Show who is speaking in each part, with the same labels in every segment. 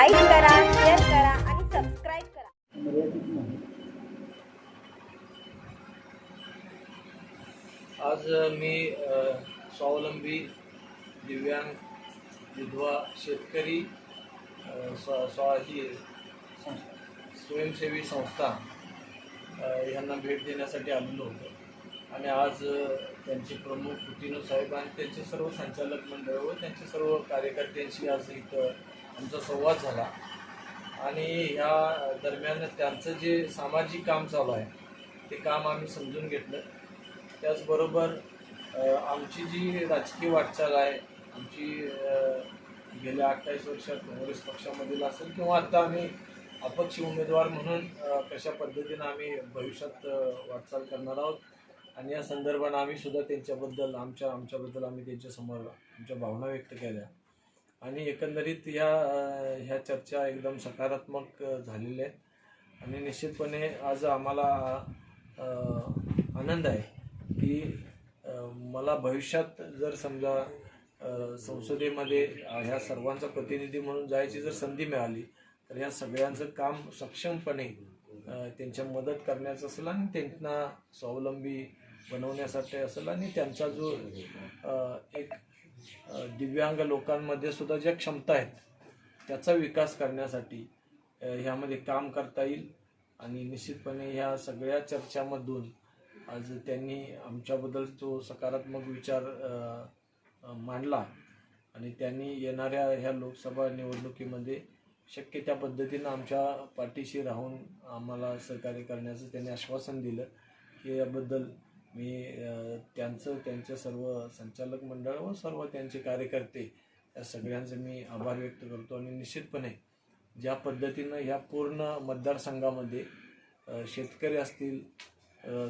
Speaker 1: Like करा share करा आणि सबस्क्राईब करा.
Speaker 2: आज मी अ, स्वावलंबी दिव्यांग विधवा शेतकरी स्व स्व ही स्वयंसेवी संस्था यांना भेट देण्यासाठी आलेलो होतो. आणि आज त्यांचे प्रमुख कुटीनो साहेब आणि त्यांचे सर्व संचालक मंडळ व त्यांचे सर्व कार्यकर्त्यांशी आज इथं आमचा संवाद झाला. आणि ह्या दरम्यान त्यांचं जे सामाजिक काम चालू आहे ते काम आम्ही समजून घेतलं. त्याचबरोबर आमची जी राजकीय वाटचाल आहे आमची गेल्या अठ्ठावीस वर्षात काँग्रेस पक्षामधील असेल किंवा आता आम्ही अपक्ष उमेदवार म्हणून कशा पद्धतीनं आम्ही भविष्यात वाटचाल करणार आहोत आणि या संदर्भानं आम्ही सुद्धा त्यांच्याबद्दल आमच्या आमच्याबद्दल आम्ही त्यांच्यासमोर आमच्या भावना व्यक्त केल्या. आणि एकंदरीत ह्या ह्या चर्चा एकदम सकारात्मक झालेल्या आहेत. आणि निश्चितपणे आज आम्हाला आनंद आहे की मला भविष्यात जर समजा संसदेमध्ये ह्या सर्वांचा प्रतिनिधी म्हणून जायची जर संधी मिळाली तर ह्या सगळ्यांचं काम सक्षमपणे त्यांच्या मदत करण्याचं असेल आणि त्यांना स्वावलंबी बनवण्यासाठी असेल आणि त्यांचा जो एक दिव्यांग लोकांमध्ये सुद्धा ज्या क्षमता आहेत त्याचा विकास करण्यासाठी ह्यामध्ये काम करता येईल. आणि निश्चितपणे ह्या सगळ्या चर्चामधून आज त्यांनी आमच्याबद्दल जो सकारात्मक विचार मांडला. आणि त्यांनी येणाऱ्या ह्या लोकसभा निवडणुकीमध्ये शक्य त्या पद्धतीनं आमच्या पाठीशी राहून आम्हाला सहकार्य करण्याचं त्यांनी आश्वासन दिलं. की याबद्दल मी त्यांचं त्यांचे सर्व संचालक मंडळ व सर्व त्यांचे कार्यकर्ते या सगळ्यांचे मी आभार व्यक्त करतो आणि निश्चितपणे ज्या पद्धतीनं ह्या पूर्ण मतदारसंघामध्ये शेतकरी असतील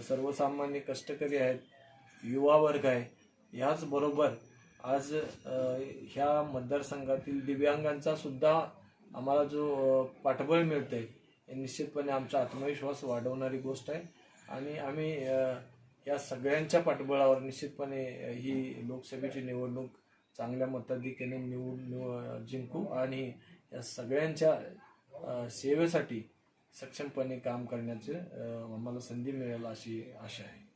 Speaker 2: सर्वसामान्य कष्टकरी आहेत युवा वर्ग आहे ह्याचबरोबर आज ह्या मतदारसंघातील दिव्यांगांचा सुद्धा आम्हाला जो पाठबळ मिळतं आहे हे निश्चितपणे आमचा आत्मविश्वास वाढवणारी गोष्ट आहे. आणि आम्ही या सगळ्यांच्या पाठबळावर निश्चितपणे ही लोकसभेची निवडणूक चांगल्या मताधिक्याने निवड निव जिंकू आणि या सगळ्यांच्या सेवेसाठी सक्षमपणे काम करण्याचे आम्हाला संधी मिळेल अशी आशा आहे.